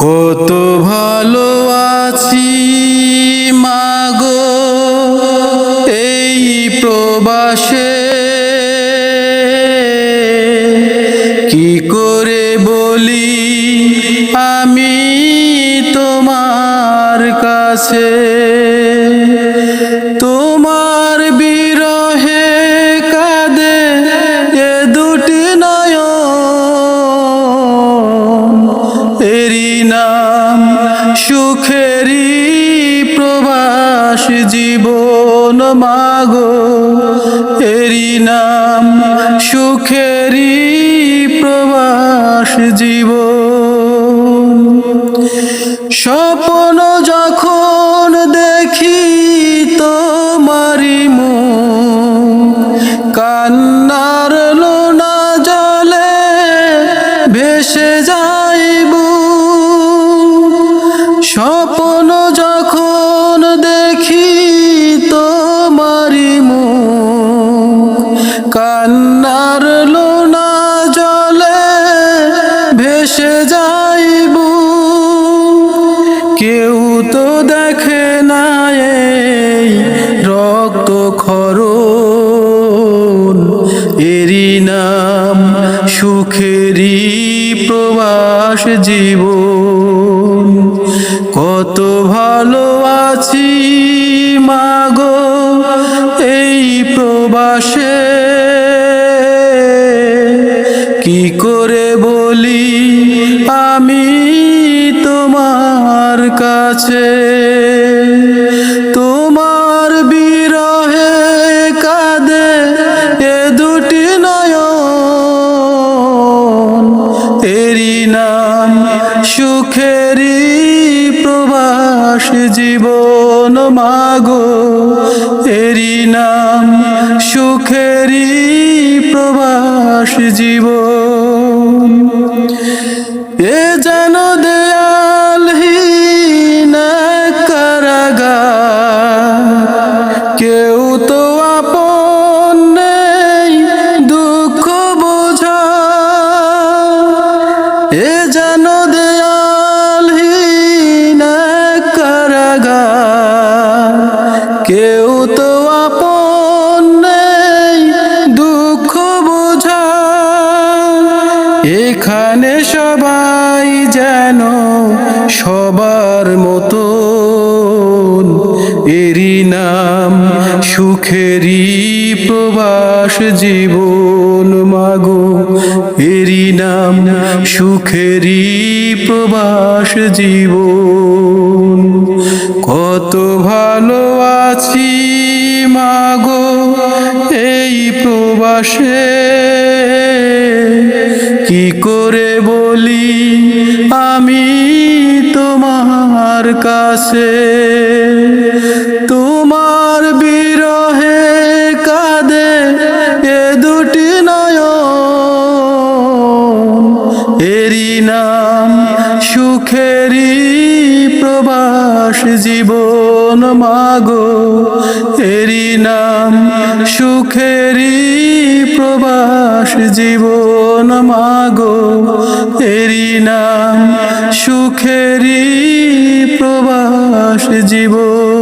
কত ভালো আছি মাগো এই প্রবাসে। কি করে বলি আমি তোমার কাছে? সুখেরি প্রবাস জীবন মাগো। এরি নাম সুখেরি প্রবাস জীবন। স্বপ্ন যখন দেখি তোমারি মুখ কান্নার লোনা জলে ভেসে যাইব ভেসে যাইব। কেউ তো দেখে না রক্ত খরণ। এরি নাম সুখেরি প্রবাস জীবন। কত ভালো আছি কি করে বলি? আমি তোমার কাছে। তোমার বিরহে কাঁদে এ দুটি নয়ন। এরি নাম সুখেরি প্রবাস জীবন মাগো। এরি নাম সুখেরি প্রবাস জীবন। সবার মতো এরি নাম সুখেরি প্রবাস জীবন মাগো। এরি নাম সুখেরি প্রবাস জীবন। কত ভালো আছি মাগো এই প্রবাসে। কি করে বলি আমি? তোমার কাছে, তোমার বিরহে কাঁদে এ দুটি নয়ন। এরি নাম সুখেরি প্রবাস জীবন মাগো। এরি নাম সুখেরি প্রবাস জীবন মাগো। এরি নাম সুখেরি প্রবাস জীবন।